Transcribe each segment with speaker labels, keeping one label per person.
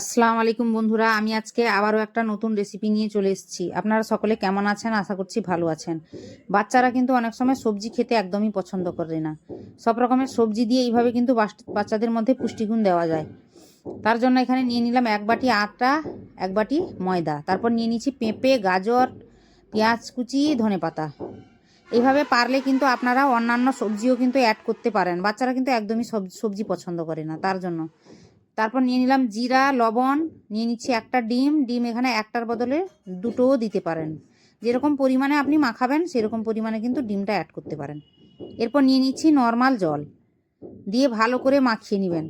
Speaker 1: আসসালামু আলাইকুম বন্ধুরা, আমি আজকে আবারও একটা নতুন রেসিপি নিয়ে চলে এসেছি। আপনারা সকলে কেমন আছেন? আশা করছি ভালো আছেন। বাচ্চারা কিন্তু অনেক সময় সবজি খেতে একদমই পছন্দ করে না। সব রকমের সবজি দিয়ে এইভাবে কিন্তু বাচ্চাদের মধ্যে পুষ্টিগুণ দেওয়া যায়। তার জন্য এখানে নিয়ে নিলাম এক বাটি আটা, এক বাটি ময়দা। তারপর নিয়ে নিচ্ছি পেঁপে, গাজর, পেঁয়াজ কুচি, ধনে পাতা। এইভাবে পারলে কিন্তু আপনারা অন্যান্য সবজিও কিন্তু অ্যাড করতে পারেন। বাচ্চারা কিন্তু একদমই সব সবজি পছন্দ করে না, তার জন্য। তারপর নিয়ে নিলাম জিরা, লবণ, নিয়ে নিচ্ছি একটা ডিম। ডিম এখানে একটার বদলে দুটোও দিতে পারেন। যেরকম পরিমাণে আপনি মাখাবেন, সেরকম পরিমাণে কিন্তু ডিমটা অ্যাড করতে পারেন। এরপর নিয়ে নিচ্ছি নর্মাল জল। দিয়ে ভালো করে মাখিয়ে নেবেন।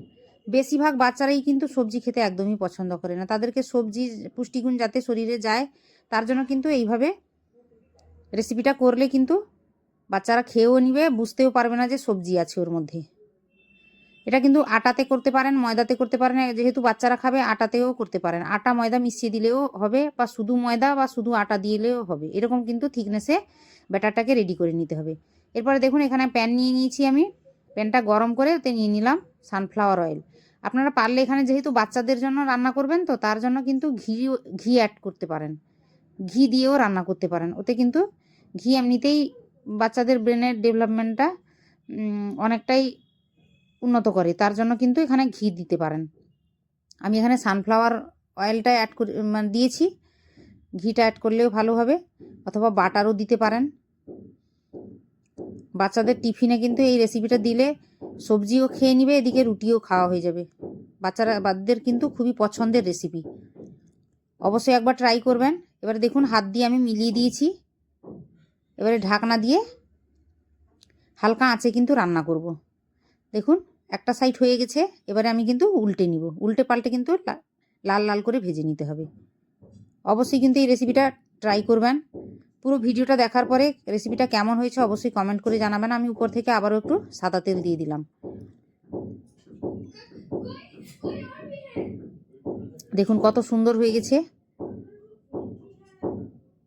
Speaker 1: বেশিরভাগ বাচ্চারাই কিন্তু সবজি খেতে একদমই পছন্দ করে না। তাদেরকে সবজির পুষ্টিগুণ যাতে শরীরে যায়, তার জন্য কিন্তু এইভাবে রেসিপিটা করলে কিন্তু বাচ্চারা খেয়েও নিবে, বুঝতেও পারবে না যে সবজি আছে ওর মধ্যে। এটা কিন্তু আটাতে করতে পারেন, ময়দাতে করতে পারেন, যেহেতু বাচ্চারা খাবে আটাতেও করতে পারেন। আটা ময়দা মিশিয়ে দিলেও হবে বা শুধু ময়দা বা শুধু আটা দিলেও হবে। এরকম কিন্তু থিকনেসে ব্যাটারটাকে রেডি করে নিতে হবে। এরপরে দেখুন, এখানে প্যান নিয়ে নিয়েছি আমি। প্যানটা গরম করে ওতে নিয়ে নিলাম সানফ্লাওয়ার অয়েল আপনারা পারলে এখানে যেহেতু বাচ্চাদের জন্য রান্না করবেন, তো তার জন্য কিন্তু ঘি ঘি অ্যাড করতে পারেন। ঘি দিয়েও রান্না করতে পারেন। ওতে কিন্তু ঘি এমনিতেই বাচ্চাদের ব্রেনের ডেভেলপমেন্টটা অনেকটাই উন্নত করে। তার জন্য কিন্তু এখানে ঘি দিতে পারেন। আমি এখানে সানফ্লাওয়ার অয়েলটা অ্যাড করে মানে দিয়েছি। ঘিটা অ্যাড করলেও ভালো হবে। অথবা বাটারও দিতে পারেন। বাচ্চাদের টিফিনে কিন্তু এই রেসিপিটা দিলে সবজিও খেয়ে নিবে, এদিকে রুটিও খাওয়া হয়ে যাবে। বাচ্চারা, বাচ্চাদের কিন্তু খুবই পছন্দের রেসিপি অবশ্যই একবার ট্রাই করবেন। এবারে দেখুন, হাত দিয়ে আমি মিলিয়ে দিয়েছি। এবারে ঢাকনা দিয়ে হালকা আঁচে কিন্তু রান্না করব। দেখুন, একটা সাইড হয়ে গেছে, এবারে আমি কিন্তু উল্টে নিব। উল্টে পাল্টে কিন্তু লাল লাল করে ভেজে নিতে হবে। অবশ্যই কিন্তু এই রেসিপিটা ট্রাই করবেন। পুরো ভিডিওটা দেখার পরে রেসিপিটা কেমন হয়েছে অবশ্যই কমেন্ট করে জানাবেন। আমি উপর থেকে আবারও একটু সাদা তেল দিয়ে দিলাম। দেখুন কত সুন্দর হয়ে গেছে।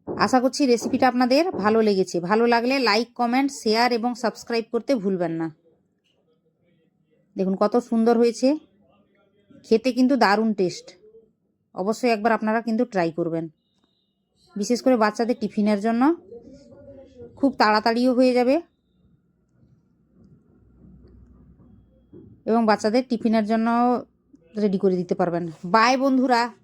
Speaker 1: আশা করছি রেসিপিটা আপনাদের ভালো লেগেছে। ভালো লাগলে লাইক কমেন্ট শেয়ার এবং সাবস্ক্রাইব করতে ভুলবেন না। দেখুন, কত সুন্দর হয়েছে। খেতে কিন্তু দারুণ টেস্ট অবশ্যই একবার আপনারা কিন্তু ট্রাই করবেন। বিশেষ করে বাচ্চাদের টিফিনের জন্য। খুব তাড়াতাড়িও হয়ে যাবে। এবং বাচ্চাদের টিফিনের জন্য রেডি করে দিতে পারবেন। বাই বন্ধুরা!